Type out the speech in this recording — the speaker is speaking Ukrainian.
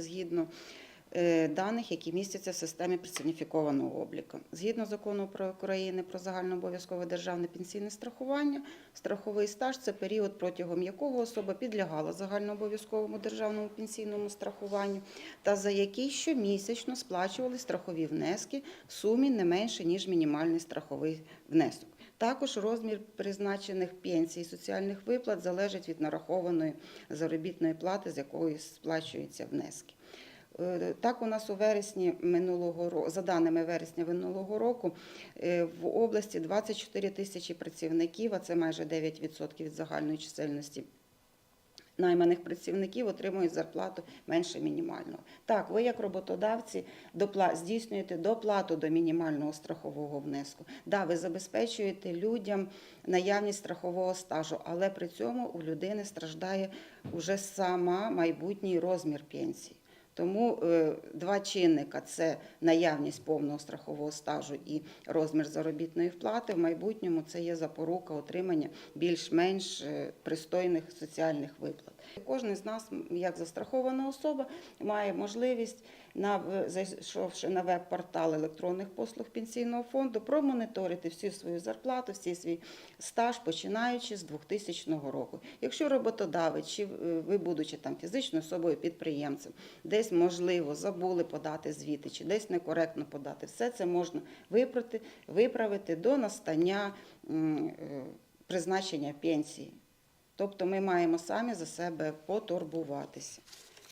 Згідно даних, які містяться в системі персоніфікованого обліку. Згідно закону про України про загальнообов'язкове державне пенсійне страхування, страховий стаж це період, протягом якого особа підлягала загальнообов'язковому державному пенсійному страхуванню, та за який щомісячно сплачували страхові внески в сумі не менше ніж мінімальний страховий внесок. Також розмір призначених пенсій і соціальних виплат залежить від нарахованої заробітної плати, з якої сплачуються внески. Е, Так, у нас у вересні минулого року, за даними вересня минулого року, е, в області 24 тисячі працівників, а це майже 9% від загальної чисельності найманих працівників отримують зарплату менше мінімального. Так, ви як роботодавці допла- здійснюєте доплату до мінімального страхового внеску. Да, ви забезпечуєте людям наявність страхового стажу, але при цьому у людини страждає уже сама майбутній розмір пенсії. Тому е, два чинника це наявність повного страхового стажу і розмір заробітної вплати. В майбутньому це є запорука отримання більш-менш е, пристойних соціальних виплат. Кожен з нас, як застрахована особа, має можливість, зайшовши на веб-портал електронних послуг пенсійного фонду, промоніторити всю свою зарплату, всі свій стаж, починаючи з 2000 року. Якщо роботодавець, чи е, ви, будучи там фізичною особою підприємцем, десь можливо забули подати звіти, чи десь некоректно подати, все це можна виправити, виправити до настання е, призначення пенсії. Тобто ми маємо самі за себе потурбуватися.